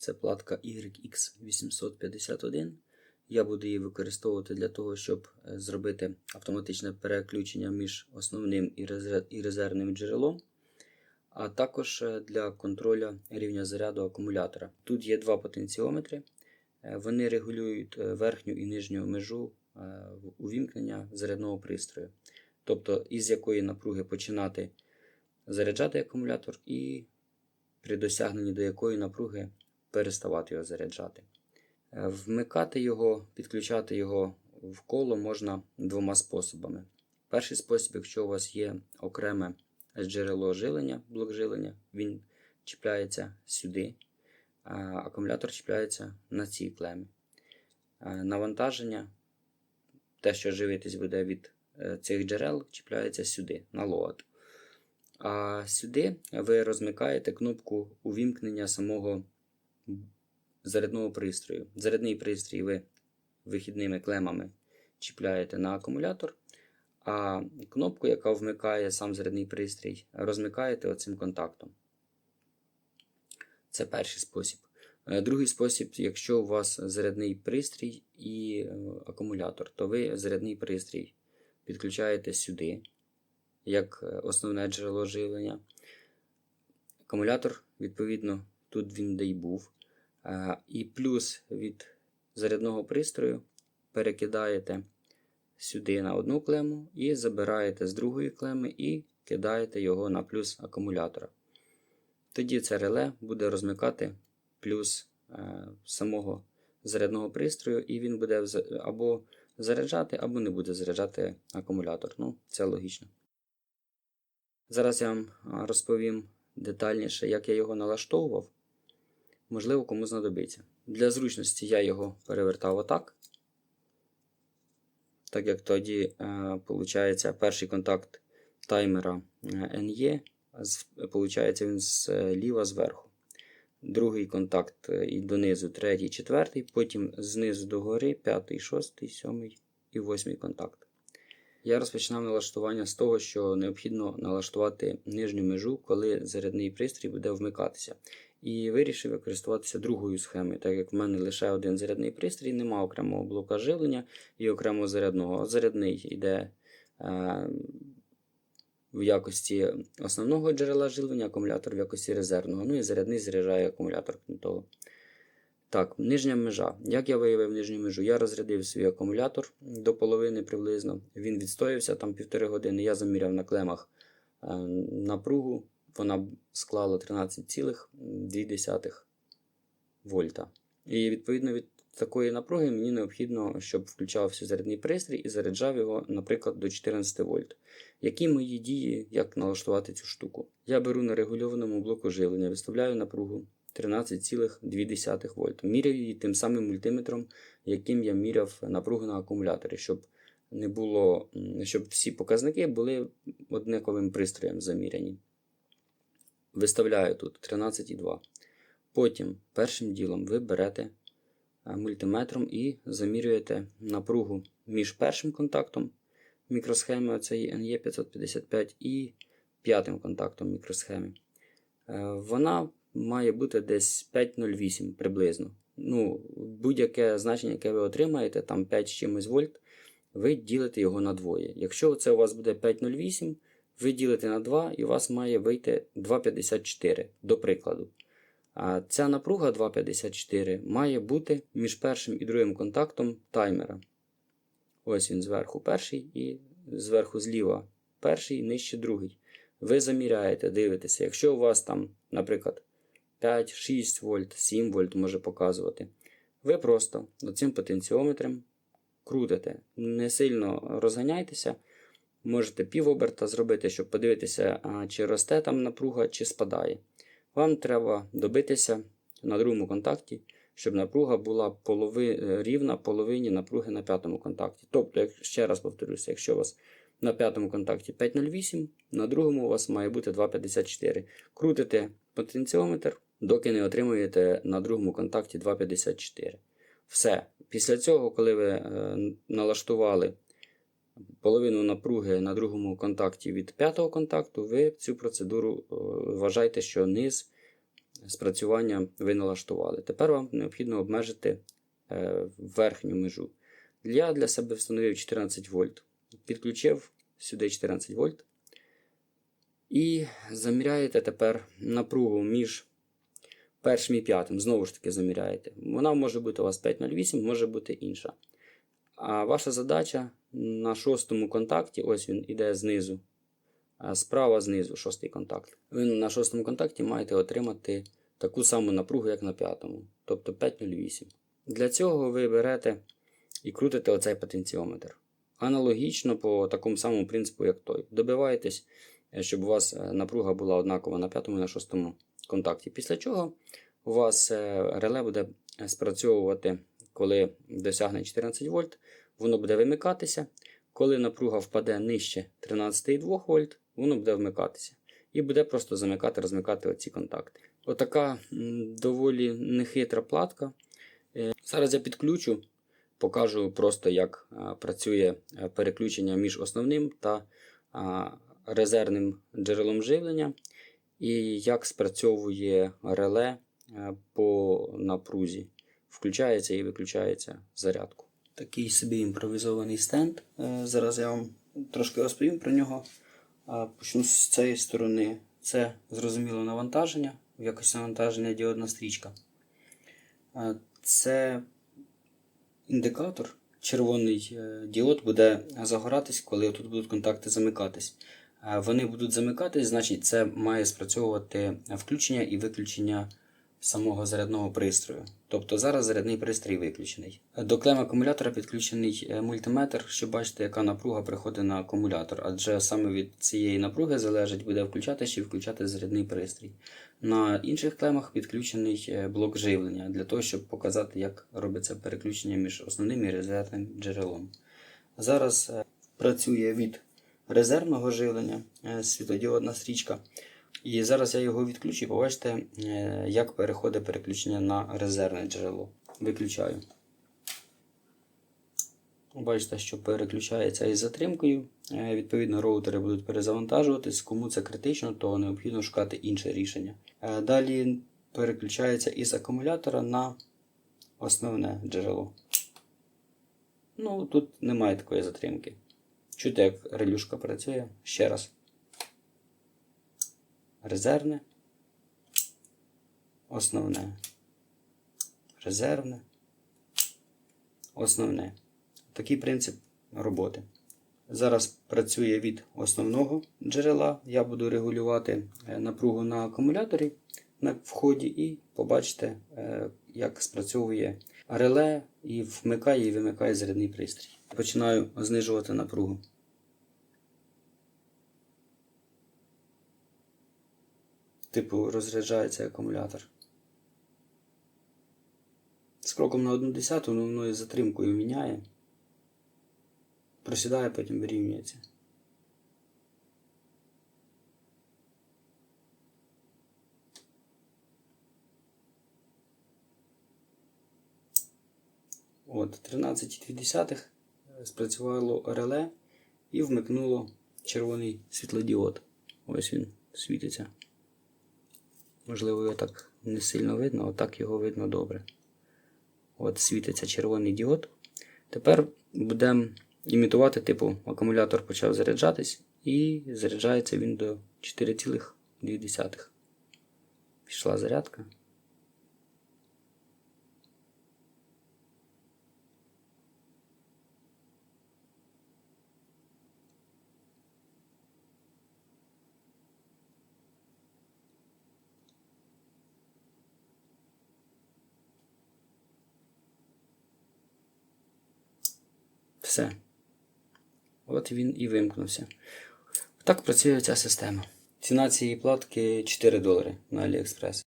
Це платка YX851. Я буду її використовувати для того, щоб е, зробити автоматичне переключення між основним і резервним джерелом, а також е, для контролю рівня заряду акумулятора. Тут є два потенціометри. Е, Вони регулюють верхню і нижню межу увімкнення зарядного пристрою, тобто із якої напруги починати заряджати акумулятор і при досягненні до якої напруги переставати його заряджати. Е, Вмикати його, підключати його в коло можна двома способами. Перший спосіб, якщо у вас є окреме джерело жилення, блок жилення, він чіпляється сюди, а акумулятор чіпляється на ці клеми. Е, Навантаження, те, що живитись буде від е, цих джерел, чіпляється сюди, на лоад. А сюди ви розмикаєте кнопку увімкнення самого зарядного пристрою. Зарядний пристрій ви вихідними клемами чіпляєте на акумулятор, а кнопку, яка вмикає сам зарядний пристрій, розмикаєте оцим контактом. Це перший спосіб. Е, Другий спосіб, якщо у вас зарядний пристрій і е, акумулятор, то ви зарядний пристрій підключаєте сюди, як е, основне джерело живлення. Акумулятор, відповідно, тут він де й був. Е, І плюс від зарядного пристрою перекидаєте сюди на одну клему і забираєте з другої клеми і кидаєте його на плюс акумулятора. Тоді це реле буде розмикати плюс е, самого зарядного пристрою, і він буде або заряджати, або не буде заряджати акумулятор. Ну, це логічно. Зараз я вам розповім детальніше, як я його налаштовував. Можливо, кому знадобиться. Для зручності я його перевертав отак. Так як тоді, виходить, перший контакт таймера е, NE, виходить, він зліва зверху. Другий контакт е, і донизу, третій, четвертий, потім знизу до гори, п'ятий, шостий, сьомий і восьмий контакт. Я розпочинав налаштування з того, що необхідно налаштувати нижню межу, коли зарядний пристрій буде вмикатися. І вирішив користуватися другою схемою, так як в мене лише один зарядний пристрій, нема окремого блока живлення і окремого зарядного. Зарядний йде е, в якості основного джерела живлення, акумулятор в якості резервного. Ну і зарядний заряджає акумулятор. того. Так, нижня межа. Як я виявив нижню межу? Я розрядив свій акумулятор до половини приблизно. Він відстоявся там півтори години. Я заміряв на клемах е, напругу. Вона склала 13,2 вольта. І відповідно від такої напруги мені необхідно, щоб включався зарядний пристрій і заряджав його, наприклад, до 14 вольт. Які мої дії, як налаштувати цю штуку? Я беру на регульованому блоку живлення, виставляю напругу 13,2 вольт. Міряю її тим самим мультиметром, яким я міряв напругу на акумуляторі, щоб не було, щоб всі показники були однаковим пристроєм заміряні. Виставляю тут 13,2. Потім першим ділом ви берете е, мультиметром і замірюєте напругу між першим контактом мікросхеми цієї NE555 і п'ятим контактом мікросхеми. Е, Вона має бути десь 5,08 приблизно. Ну, Будь-яке значення, яке ви отримаєте, там 5 з чимось вольт, ви ділите його на двоє. Якщо це у вас буде 5,08, ви ділите на 2 і у вас має вийти 2,54, до прикладу. А ця напруга 2,54 має бути між першим і другим контактом таймера. Ось він зверху перший і зверху зліва перший, нижче другий. Ви заміряєте, дивитеся. Якщо у вас там, наприклад, 5, 6 вольт, 7 вольт може показувати, ви просто цим потенціометром крутите. Не сильно розганяйтеся. Можете півоберта зробити, щоб подивитися, чи росте там напруга, чи спадає. Вам треба добитися на другому контакті, щоб напруга була полови, е, рівна половині напруги на п'ятому контакті. Тобто, як, ще раз повторюся, якщо у вас на п'ятому контакті 5,08, на другому у вас має бути 2,54. Крутите потенціометр, доки не отримуєте на другому контакті 2,54. Все. Після цього, коли ви е, налаштували половину напруги на другому контакті від п'ятого контакту, ви цю процедуру е, вважайте, що низ спрацювання ви налаштували. Тепер вам необхідно обмежити е, верхню межу. Я для себе встановив 14 вольт. Підключив сюди 14 вольт. І заміряєте тепер напругу між першим і п'ятим. Знову ж таки заміряєте. Вона може бути у вас 508, може бути інша. А ваша задача на шостому контакті, ось він іде знизу. Справа знизу шостий контакт. Ви на шостому контакті маєте отримати таку саму напругу, як на п'ятому, тобто 508. Для цього ви берете і крутите оцей потенціометр. Аналогічно по такому самому принципу, як той. Добиваєтесь, е, щоб у вас е, напруга була однакова на п'ятому і на шостому контакті. Після чого у вас е, реле буде спрацьовувати, коли досягне 14 вольт, воно буде вимикатися. Коли напруга впаде нижче 13,2 вольт, воно буде вмикатися. І буде просто замикати, розмикати оці контакти. Отака доволі нехитра платка. Е, Зараз я підключу, покажу просто, як працює е, переключення між основним та резервним джерелом живлення, і як спрацьовує реле е, по напрузі. Включається і виключається зарядку. Такий собі імпровізований стенд. Е, Зараз я вам трошки розповім про нього. Почну з цієї сторони. Це зрозуміло навантаження, в якості навантаження діодна стрічка. Це індикатор. Червоний е, діод буде загоратись, коли тут будуть контакти замикатись. Е, Вони будуть замикатись, значить це має спрацьовувати включення і виключення самого зарядного пристрою. Тобто зараз зарядний пристрій виключений. До клем акумулятора підключений е, мультиметр, щоб бачити, яка напруга приходить на акумулятор, адже саме від цієї напруги залежить, буде включати чи включати зарядний пристрій. На інших клемах підключений е, блок живлення для того, щоб показати, як робиться переключення між основним і резервним джерелом. Зараз е, працює від резервного живлення світлодіодна стрічка. І зараз я його відключу побачите, е, як переходить переключення на резервне джерело. Виключаю. Бачите, що переключається із затримкою. Е, Відповідно, роутери будуть перезавантажуватись. Кому це критично, то необхідно шукати інше рішення. Е, Далі переключається із акумулятора на основне джерело. Ну, тут немає такої затримки. Чути, як релюшка працює. Ще раз. Резервне. Основне. Резервне. Основне. Такий принцип роботи. Зараз працює від основного джерела. Я буду регулювати е, напругу на акумуляторі на вході і побачите, е, як спрацьовує реле і вмикає і вимикає зарядний пристрій. Починаю знижувати напругу. Типу розряджається акумулятор. З кроком на 1 десяту воно із затримкою міняє. Просідає, потім вирівнюється. От, 13,2 спрацювало реле і вмикнуло червоний світлодіод. Ось він світиться. Можливо, його так не сильно видно, отак його видно добре. От світиться червоний діод. Тепер будемо імітувати, типу, акумулятор почав заряджатись і заряджається він до 4,2. Пішла зарядка. Все. От він і вимкнувся. Так працює ця система. Ціна цієї платки 4 долари на AliExpress.